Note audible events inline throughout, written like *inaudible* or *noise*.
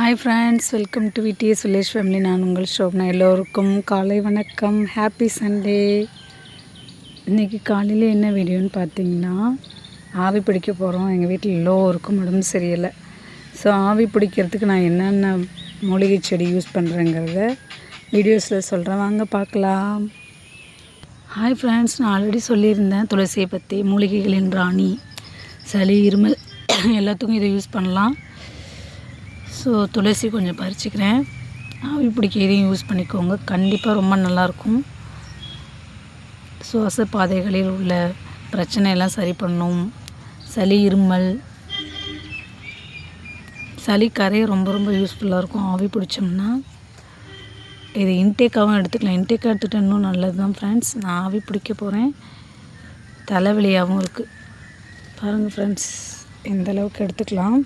Hi friends welcome to VDS village family நான் உங்கள் ஷோப்னா. எல்லோருக்கும் காலை வணக்கம். ஹாப்பி சண்டே இன்றைக்கி காலையில் என்ன வீடியோன்னு பார்த்தீங்கன்னா ஆவி பிடிக்க போகிறோம் எங்கள் வீட்டில் எல்லோருக்கும் உடம்பு சரியில்லை. ஸோ ஆவி பிடிக்கிறதுக்கு நான் என்னென்ன மூலிகை செடி யூஸ் பண்ணுறேங்கிறத வீடியோஸில் சொல்கிறேன் வாங்க பார்க்கலாம். ஹாய் ஃப்ரெண்ட்ஸ் நான் ஆல்ரெடி சொல்லியிருந்தேன் துளசியை பற்றி மூலிகைகளின் ராணி சளி இருமல் *coughs* எல்லாத்துக்கும் இதை யூஸ் பண்ணலாம். ஸோ துளசி கொஞ்சம் பறிச்சுக்கிறேன். ஆவி பிடிக்க எதையும் யூஸ் பண்ணிக்கோங்க. கண்டிப்பாக ரொம்ப நல்லாயிருக்கும். சுவாச பாதைகளில் உள்ள பிரச்சனையெல்லாம் சரி பண்ணும். சளி இருமல். சளி கரையை ரொம்ப ரொம்ப யூஸ்ஃபுல்லாக இருக்கும். ஆவி பிடிச்சோம்னா. இது இன்டேக்காகவும் எடுத்துக்கலாம். இன்டேக்காக எடுத்துகிட்டு இன்னும் நல்லது தான் ஃப்ரெண்ட்ஸ் நான் ஆவி பிடிக்க போகிறேன் தலைவலியாகவும் இருக்குது பாருங்கள் ஃப்ரெண்ட்ஸ் இந்த அளவுக்கு எடுத்துக்கலாம்.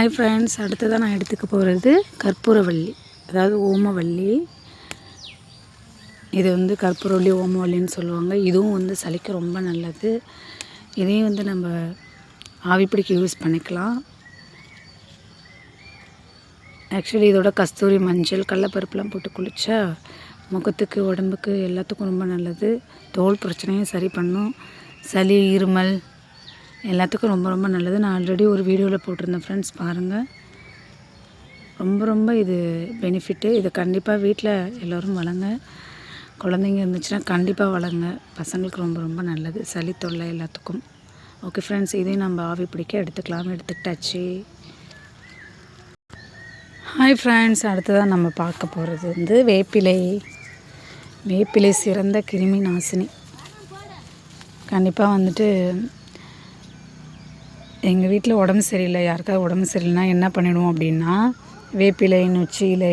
ஹாய் ஃப்ரெண்ட்ஸ் அடுத்ததாக நான் எடுத்துக்க போகிறது கற்பூரவள்ளி அதாவது ஓமவள்ளி. இது வந்து கற்பூரவள்ளி ஓமவள்ளின்னு சொல்லுவாங்க. இதுவும் வந்து சளிக்கு ரொம்ப நல்லது. இதையும் வந்து நம்ம ஆவி பிடிக்க யூஸ் பண்ணிக்கலாம். ஆக்சுவலி இதோட கஸ்தூரி மஞ்சள் கடலப்பருப்புலாம் போட்டு குளித்தா முகத்துக்கு உடம்புக்கு எல்லாத்துக்கும் ரொம்ப நல்லது. தோல் பிரச்சனையும் சரி பண்ணும். சளி இருமல் எல்லாத்துக்கும் ரொம்ப ரொம்ப நல்லது. நான் ஆல்ரெடி ஒரு வீடியோவில் போட்டிருந்தேன் ஃப்ரெண்ட்ஸ் பாருங்கள் ரொம்ப ரொம்ப இது பெனிஃபிட்டு இது கண்டிப்பாக வீட்டில் எல்லோரும் வளங்க குழந்தைங்க இருந்துச்சுன்னா கண்டிப்பாக வளங்க பசங்களுக்கு ரொம்ப ரொம்ப நல்லது. சளி தொல்லை எல்லாத்துக்கும். ஓகே ஃப்ரெண்ட்ஸ் இதையும் நம்ம ஆவி பிடிக்க எடுத்துக்கலாம். எடுத்துக்கிட்டாச்சு. ஹாய் ஃப்ரெண்ட்ஸ் அடுத்ததாக நம்ம பார்க்க போகிறது வந்து வேப்பிலை. வேப்பிலை சிறந்த கிருமி நாசினி. கண்டிப்பாக வந்துட்டு எங்கள் வீட்டில் உடம்பு சரியில்லை. யாருக்காவது உடம்பு சரியில்லைனா என்ன பண்ணிவிடுவோம் அப்படின்னா வேப்பிலை நொச்சி இலை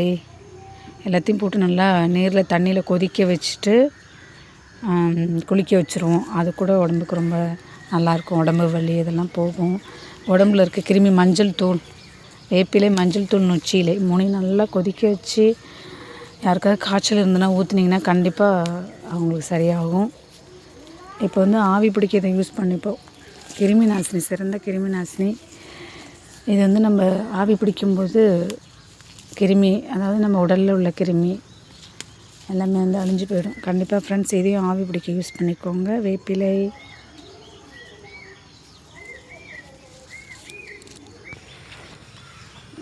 எல்லாத்தையும் போட்டு நல்லா நீரில் தண்ணியில் கொதிக்க வச்சுட்டு குளிக்க வச்சுருவோம். அது கூட உடம்புக்கு ரொம்ப நல்லாயிருக்கும் உடம்பு வலி இதெல்லாம் போகும். உடம்புல இருக்க கிருமி மஞ்சள் தூள் வேப்பிலை மஞ்சள் தூள் நொச்சியிலை மூணையும் நல்லா கொதிக்க வச்சு யாருக்காவது காய்ச்சல் இருந்ததுன்னா ஊற்றுனீங்கன்னா கண்டிப்பாக அவங்களுக்கு சரியாகும். இப்போ வந்து ஆவி பிடிக்கிறதை யூஸ் பண்ணிப்போம். கிருமி நாசினி சிறந்த கிருமி நாசினி இது வந்து நம்ம ஆவி பிடிக்கும்போது கிருமி அதாவது நம்ம உடலில் உள்ள கிருமி எல்லாமே வந்து அழிஞ்சு போயிடும். கண்டிப்பாக ஃப்ரெண்ட்ஸ் இதையும் ஆவி பிடிக்க யூஸ் பண்ணிக்கோங்க. வேப்பிலை.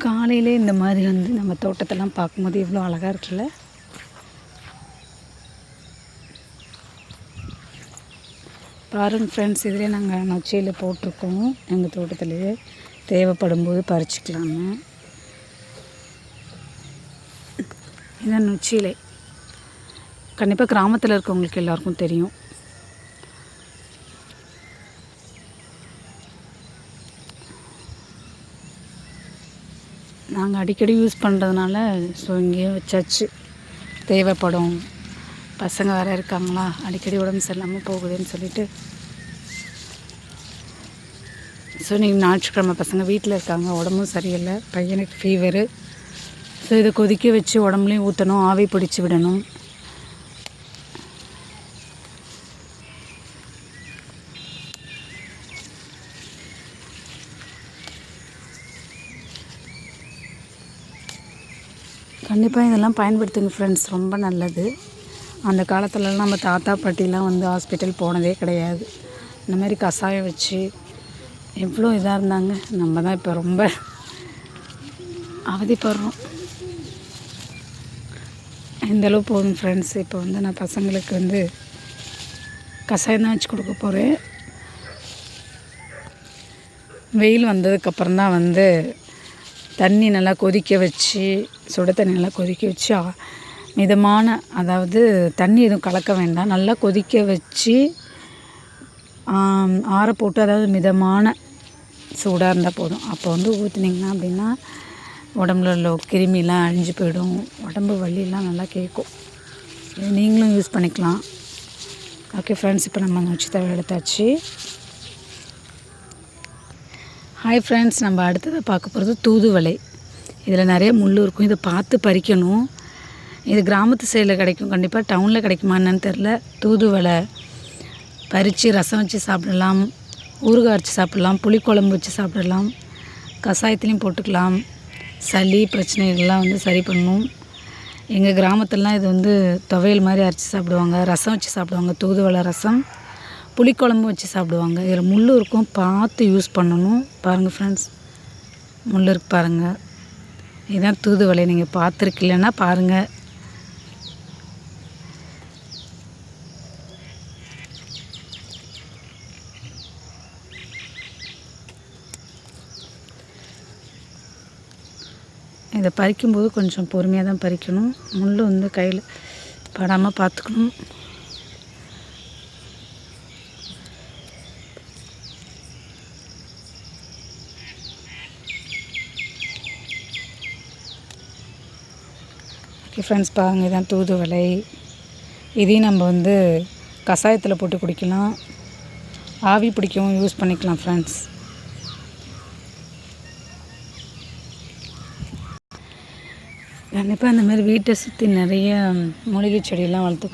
காலையிலே இந்த மாதிரி வந்து நம்ம தோட்டத்தெல்லாம் பார்க்கும்போது எவ்வளோ அழகாக இருக்குல்ல? பாருங்கள் ஃப்ரெண்ட்ஸ் இதிலே நாங்கள் நொச்சியில் போட்டிருக்கோம். எங்கள் தோட்டத்திலேயே. தேவைப்படும் போது பறிச்சிக்கலாம்னு இதான் நொச்சியிலை. கண்டிப்பாக கிராமத்தில் இருக்கவங்களுக்கு எல்லாருக்கும் தெரியும். நாங்கள் அடிக்கடி யூஸ் பண்ணுறதுனால ஸோ இங்கேயே வச்சாச்சு. தேவைப்படும். பசங்க வேறு இருக்காங்களா? அடிக்கடி உடம்பு சரியில்லாமல் போகுதுன்னு சொல்லிட்டு ஸோ நீங்கள் ஞாயிற்றுக்கிழமை பசங்க வீட்டில் இருக்காங்க உடம்பும் சரியில்லை பையனுக்கு ஃபீவரு ஸோ இதை கொதிக்க வச்சு உடம்புலையும் ஊற்றணும் ஆவி பிடிச்சி விடணும். கண்டிப்பாக இதெல்லாம் பயன்படுத்துங்க ஃப்ரெண்ட்ஸ் ரொம்ப நல்லது. அந்த காலத்துலலாம் நம்ம தாத்தா பாட்டிலாம் வந்து ஹாஸ்பிட்டல் போனதே கிடையாது. இந்த மாதிரி கஷாயம் வச்சு எவ்வளோ இதாக இருந்தாங்க. நம்ம தான் இப்போ ரொம்ப அவதிப்படுறோம். இந்தளவு போதும் ஃப்ரெண்ட்ஸ் இப்போ வந்து நான் பசங்களுக்கு வந்து கஷாயம் தான் வச்சு கொடுக்க போகிறேன் வெயில் வந்ததுக்கப்புறம் தான் வந்து தண்ணி நல்லா கொதிக்க வச்சு சுட தண்ணி நல்லா கொதிக்க வச்சு மிதமான அதாவது தண்ணி எதுவும் கலக்க வேண்டாம். நல்லா கொதிக்க வச்சு ஆற போட்டு அதாவது மிதமான சூடாக இருந்தால் போதும். அப்போ வந்து ஊற்றுனீங்கன்னா அப்படின்னா உடம்புல உள்ள கிருமிலாம் அழிஞ்சு போயிடும். உடம்பு வலியெல்லாம் நல்லா கேட்கும் நீங்களும் யூஸ் பண்ணிக்கலாம். ஓகே ஃப்ரெண்ட்ஸ் இப்போ நம்ம நொச்சி தவிர எடுத்தாச்சு. ஹாய் ஃப்ரெண்ட்ஸ் நம்ம அடுத்ததை பார்க்க போகிறது தூதுவளை. இதில் நிறைய முள் இருக்கும். இதை பார்த்து பறிக்கணும். இது கிராமத்து சைடில் கிடைக்கும். கண்டிப்பாக டவுனில் கிடைக்குமா என்னன்னு தெரில தூதுவளை பறித்து ரசம் வச்சு சாப்பிடலாம். ஊறுகாய் அரைச்சி சாப்பிட்லாம் புளிக்குழம்பு வச்சு சாப்பிடலாம் கஷாயத்துலேயும் போட்டுக்கலாம். சளி பிரச்சனைகள்லாம் வந்து சரி பண்ணும். எங்கள் கிராமத்துலலாம் இது வந்து துவையல் மாதிரி அரைச்சி சாப்பிடுவாங்க. ரசம் வச்சு சாப்பிடுவாங்க. தூதுவளை ரசம் புளிக்குழம்பு வச்சு சாப்பிடுவாங்க. இதில் முள் இருக்கும். பார்த்து யூஸ் பண்ணணும். பாருங்கள் ஃப்ரெண்ட்ஸ் முள் இருக்கு பாருங்கள் இதுதான் தூதுவளை. நீங்கள் பார்த்துருக்கில்லைன்னா பாருங்கள் இதை பறிக்கும்போது கொஞ்சம் பொறுமையாக தான் பறிக்கணும். முள் வந்து கையில் படாமல் பார்த்துக்கணும். ஓகே ஃப்ரெண்ட்ஸ் பாருங்கள் இதான் தூதுவளை இதையும் நம்ம வந்து கஷாயத்தில் போட்டு குடிக்கலாம். ஆவி பிடிக்கவும் யூஸ் பண்ணிக்கலாம் ஃப்ரெண்ட்ஸ் கண்டிப்பாக அந்த மாதிரி வீட்டை சுற்றி நிறைய மூலிகை செடியெல்லாம் வளர்த்துக்கோங்க.